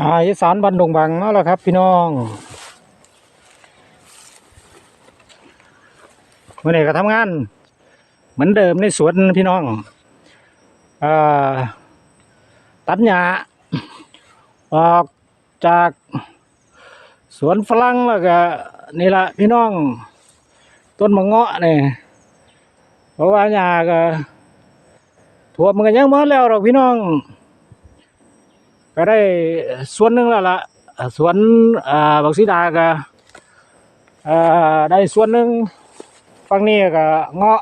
อ่าอีสานบันดงบังมาแล้วครับ พี่น้องเมื่อไหร่ก็ทำงาน เหมือนเดิมในสวนพี่น้องอตัดหญ้าออกจากสวนฝรั่งแล้วก็นี่ละพี่น้อง ต้นมะเงาะนี่เพราะว่าหญ้าก็ท่วมมันก็ยังหมดแล้วหรอกพี่น้อง ก็ได้ส่วนหนึ่งแล้วล่ะอ่วนอ่าบักสีดาก็ได้ส่วนหนึ่งฝั่งนี้ก็เงาะ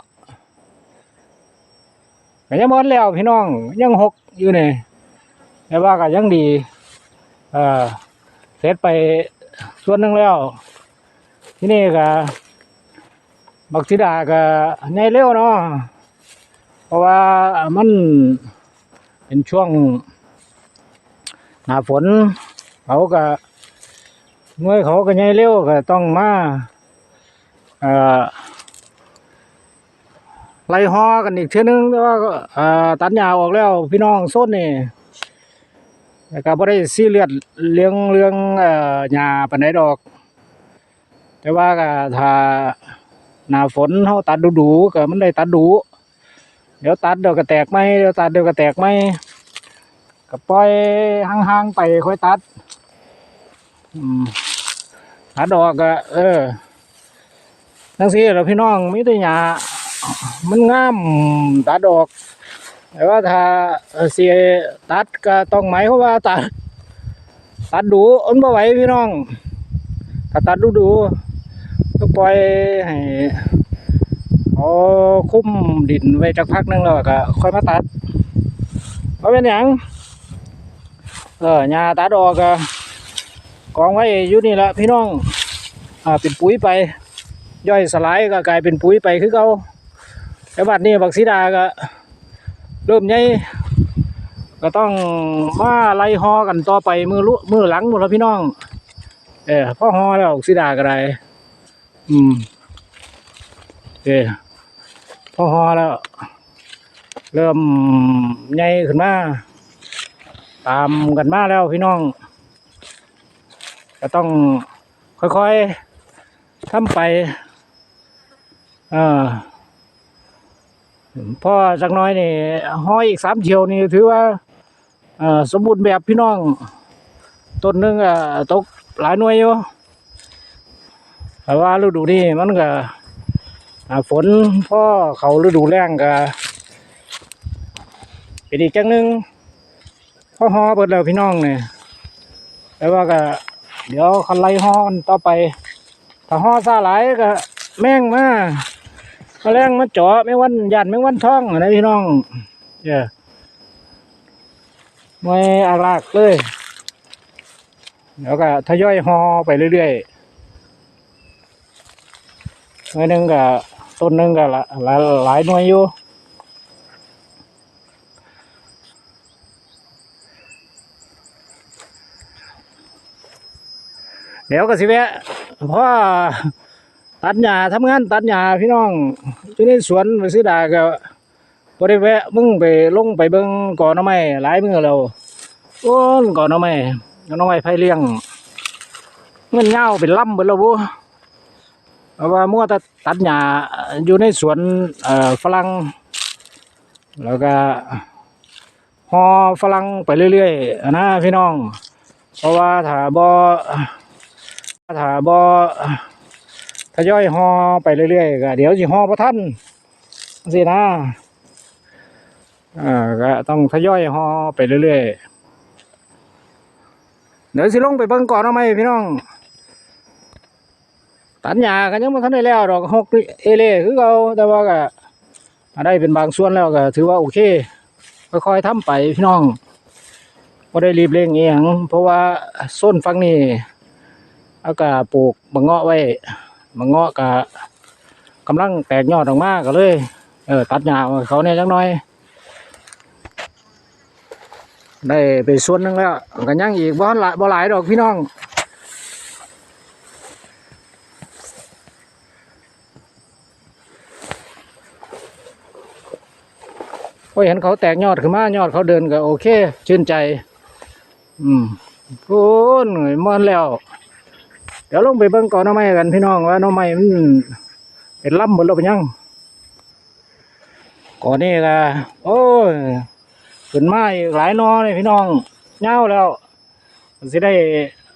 ก็ยังหมดแล้วพี่น้องยังหกอยู่นี่แต่ว่าก็ยังดีเสร็จไปส่วนหนึ่งแล้ว ที่นี่ก็บักสีดาก็ใหญ่เร็วเนาะเพราะว่ามันเป็นช่วง หน้าฝนเขาก็หน่วยเขาก็ใหญ่เร็วก็ต้องมาไล่ฮอกันอีกเทื่อนึงแต่ว่าตัดหญ้าออกแล้ว พี่น้องโซนนี่แต่ก็บ่ได้ซีเรียสเรื่องเรื่องหญ้าปานใดดอก แต่ว่าก็ถ้าหน้าฝนเฮาตัดดูๆก็มันได้ตัดดู เดี๋ยวตัดเดี๋ยวก็แตกไหมเดี๋ยวตัดเดี๋ยวก็แตกไหม ก็ปล่อยห่างๆไปค่อยตัดอืมตัดอกก็เออทั้งสี่เราพี่น้องมิตรยามันงามตัดดอกแต่ว่าถ้าเสียตัดก็ต้องไหมายความว่าตัดตัดดูอันบ่ไหวพี่น้องถ้าตัดดูดูก็ปล่อยให้เขาคุ้มดินไว้จักพักนึงแล้วก็ค่อยมาตัดเพราะเป็นอย่าง เออหญ้าตาดอกก็กองไว้อยู่นี่แหละพี่น้องอ่าเป็นปุ๋ยไป ย่อยสลายก็กลายเป็นปุ๋ยไปคือเขาแต่บัดนี้บักสีดาก็เริ่มใหญ่ก็ต้องมาไล่ฮอกันต่อไปมือลุมือหลังหมดแล้วพี่น้อง เออพ่อฮอแล้วบักสีดาก็ได้อืมเออพ่อฮอแล้ว เริ่มใหญ่ขึ้นมา ตามกันมาแล้วพี่น้อง ก็ต้องค่อยๆทำไปเออพอสักน้อยนี่ห้อยอีกสามเฉียวนี่ถือว่าอสมบูรณ์แบบพี่น้อง ต้นหนึงอ่ตกหลายหน่วยอยู่แต่ว่าฤดูนี้มันก็ฝนพ่อเขาฤดูแล้งก็เป็นอีกจังหนึ่ง พ่อฮอเปิดแล้วพี่น้องเนี่ยแต่ว่าก็ เดี๋ยวคันไล่ฮอกันต่อไป ถ้าฮอซาหลายก็ แม่งมาแมลงมาเจาะไม่วันยันไม่วันท้องนะพี่น้องเจ้ไม่อาลากเลยเดี๋ยวก็ทยอยฮอไปเรื่อยๆหน่วยหนึ่งก็ต้นหนึ่งก็หลายหลายหน่วยอยู่ เดี๋ยวก็สิแวะเพราะว่าตัดหญ้าทำงานตัดหญ้าพี่น้องอยู่ในสวนไปซื้อดาก็บ่ได้แวะมึงไปลงไปเบิ่งก่อนหน้อไม้หลายมื้อแล้วโอ้นก่อนหน้อไม้ก่อนหน้อไม้ไผเลี้ยงเงินยาวเป็นลำเบิดแล้วบ่เพราะว่ามัวแต่ตัดหญ้าอยู่ในสวนเอ่อฝรั่งแล้วก็ฮอฝรั่งไปเรื่อยๆนะพี่น้อง เพราะว่าถ้าบ่ ถ้าบ่ทยอยฮอไปเรื่อยๆก็เดี๋ยวสิฮอบ่ทันสินะอ่าก็ต้องทยอยฮอไปเรื่อยๆเดี๋ยวสิลงไปเบิ่งก่อนเอาไหมพี่น้องตัดหญ้ากันยังบ่ทันได้แล้วดอกหกเอเล่คือเก่าแต่ว่าก็ได้เป็นบางส่วนแล้วก็ถือว่าโอเคค่อยๆทำไปพี่น้องบ่ได้รีบเร่งเอียงเพราะว่าส้นฟังนี่ เอากาปลูกบะเงาะไว้บะเงาะกะกำลังแตกยอดออกมากก็เลย เออตัดหญ้าเขาเนี่ยจักหน่อย ได้ไปส่วนนึงแล้วก็ยังอีกบ่หลายบ่หลายดอกพี่น้องโอ้ยเห็นเขาแตกยอดขึ้นมายอดเขาเดินก็โอเค ชื่นใจ อืมโอ้ยเหนื่อยมันแล้ว ดี๋ยวลงไปเบิ่งก่อนน้องไม้กันพี่น้องว่าน้องไม้มันเป็นลำหมดแล้วเป็นยังก่อนนี้ก็โอ้ยขึ้นมาอีกหลายนอเลยพี่น้องเงาแล้วสิได้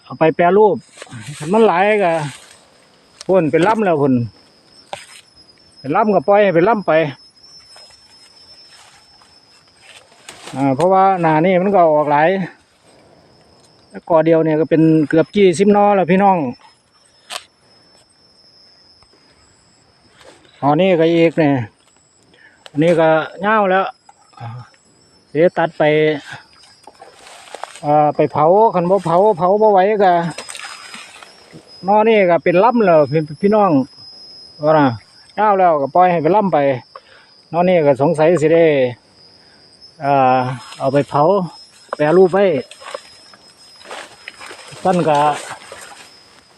เอาไปแปรรูปมันหลายก็พุ่นเป็นลำแล้วพุ่นเป็นลำก็ปล่อยเป็นลำไปอ่าเพราะว่าหนานี่มันก็ออกหลายแล้วกอเดียวเนี่ยก็เป็นเกือบกี่สิบนอแล้วพี่น้อง อ๋อนี่ก็อีกเนี่ยอันนี้ก็เง่าแล้วเสียตัดไปอ่าไปเผาคันบ่เผาเผาบ่ไหวก็นอนี่ก็เป็นล่ำแล้วพี่พี่น้องว่าน่ะเง่าแล้วก็ปล่อยให้เป็นล่ำไปนอนี่ก็สงสัยสิได้อ่าเอาไปเผาแปรรูปไว้ต้นก็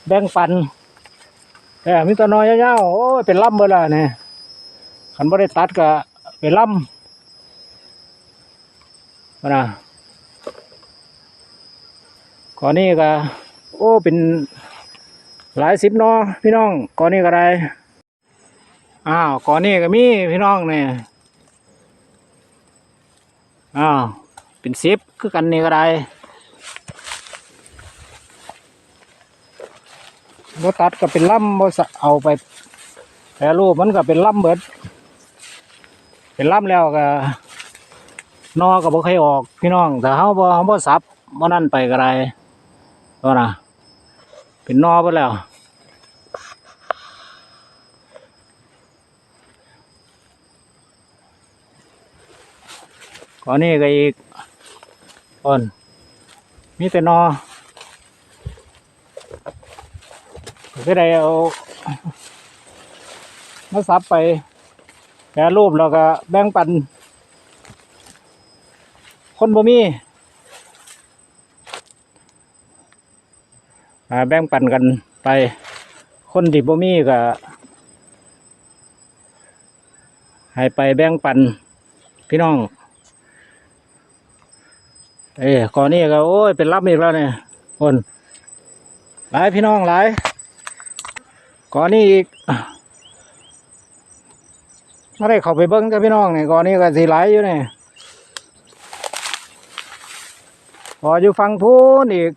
แบ่งปัน แต่มีตัวน้อยยาวๆโอ้ยเป็นลำเบอร์ละเนี่ยขันบ่ได้ตัดก็เป็นลำมานะก่อนนี้ก็โอ้เป็นหลายสิบนอพี่น้องก่อนนี้ก็ได้อ้าวก่อนนี้ก็มีพี่น้องเนี่ยอ้าวเป็นสิบคือกันนี่ก็ได้ บตัดก็เป็นล่ำบ่สเอาไปแปรรูปมันก็เป็นล่ำเบิด เป็นล่ำแล้วก็นอก็บ่เคยออกพี่น้องแต่เฮาบ่เฮาบ่สับบ่นั่นไปก็ได้ก็นะเป็นนอเบิดแล้วก่อนนี้ก็อีกต้นมีแต่นอ ก็ได้เอามาซับไปแปรรูปแล้วก็แบ่งปัน คนบ่มีอ่าแบ่งปันกันไป คนที่บ่มีก็ให้ไปแบ่งปันพี่น้อง เอ้ก่อนนี้ก็โอ้ยเป็นรับอีกแล้วเนี่ยคนหลายพี่น้องหลาย ก่อนนี้อีกไม่ได้เข้าไปเบิ้งกับพี่น้องเนี่ยก่อนนี้ก็สีไหลยอยู่เนี่ยพออยู่ฟังพูนอีก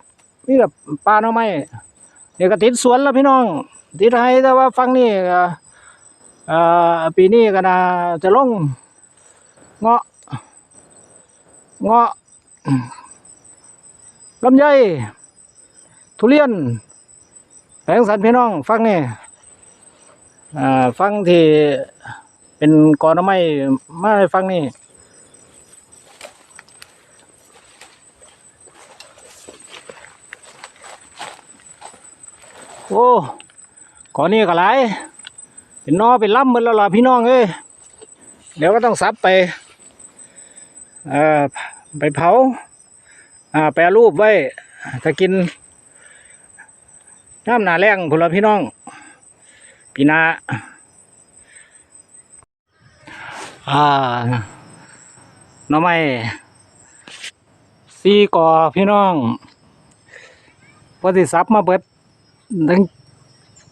นี่กับปลาน่อไม้เดี๋ยก็ติดสวนแล้วพี่น้อง ติดให้แต่ว่าฟังนี่ก็อ่อปีนี้ก็น่าจะลงเงาะเงาะลำไยทุเรียนแปลงสันพี่น้อง ฟังนี่ ฟังที่เป็นกอนไม้มาให้ฟังนี่โอ้กอนนี้ก็หลายเป็นนอเป็นล่ำหมดแล้วล่ะพี่น้องเอ้ยเดี๋ยวก็ต้องซับไปไปเผาแปรรูปไว้ถ้ากินน้ำหนาแรงพนลพี่น้อง ปีหนาอ่าน้องไม่ซีกอพี่น้องพอสิซับมาเบิดทั้ง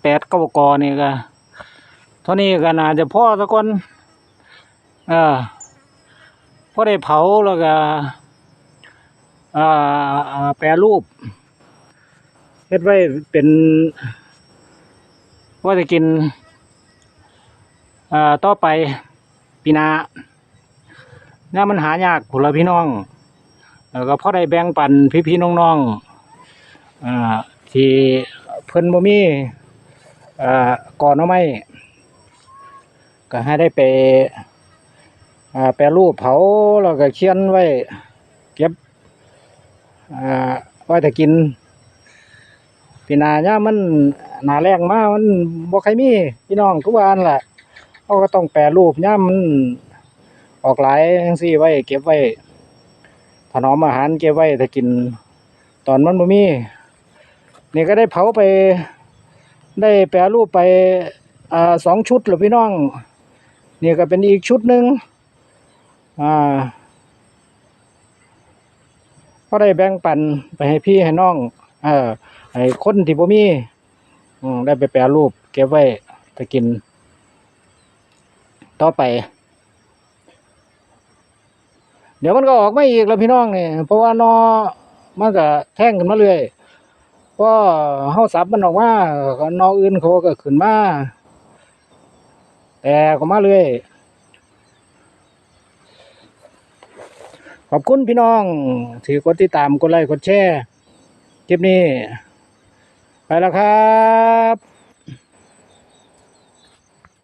แปดเก้ากอนี่ก็เท่านี้ก็น่าจะพ่อสักคนเออพอได้เผาแล้วก็อ่าแปรรูปเฮ็ดไว้เป็น ว่าจะกินต่อไปปีนาเนี่ยมันหายากผุละพี่น้องแล้วก็พอได้แบ่งปันพี่ๆน้องๆอ่าที่เพิ่นบ่มีก่อนเอาไม้ก็ให้ได้ไปแปรรูปเผาแล้วก็เคียนไว้ เก็บอ่าไว้แต่กินปีนาเนี่ยมัน หนาแรงมากมันบ่ใครมีพี่น้องทุกวันแหละเขาก็ต้องแปรรูปย่ามมันออกหลายจังซี่ไว้ เก็บไว้ถนอมอาหารเก็บไว้ถ้ากินตอนมันบ่มีนี่ก็ได้เผาไป ได้แปรรูปไปอสองชุดหรือพี่น้องนี่ก็เป็นอีกชุดหนึ่งอ่าก็ได้แบ่งปันไปให้พี่ให้น้อง เออให้คนที่บ่มี อืมได้ไปแปรรูป เก็บไว้จะกิน ต่อไป เดี๋ยวมันก็ออกไมาอีกแล้วพี่น้องเนี่ยเพราะว่านอมันก็แท่งขึ้นมาเรื่อยเพราะเฮาสับมันออกมานออื่นเขาก็ขึ้นมาแต่ก็มาเรื่อยขอบคุณพี่น้องที่กดติดตามกดไลค์กดแชร์คลิปนี้ ไปแล้วครับ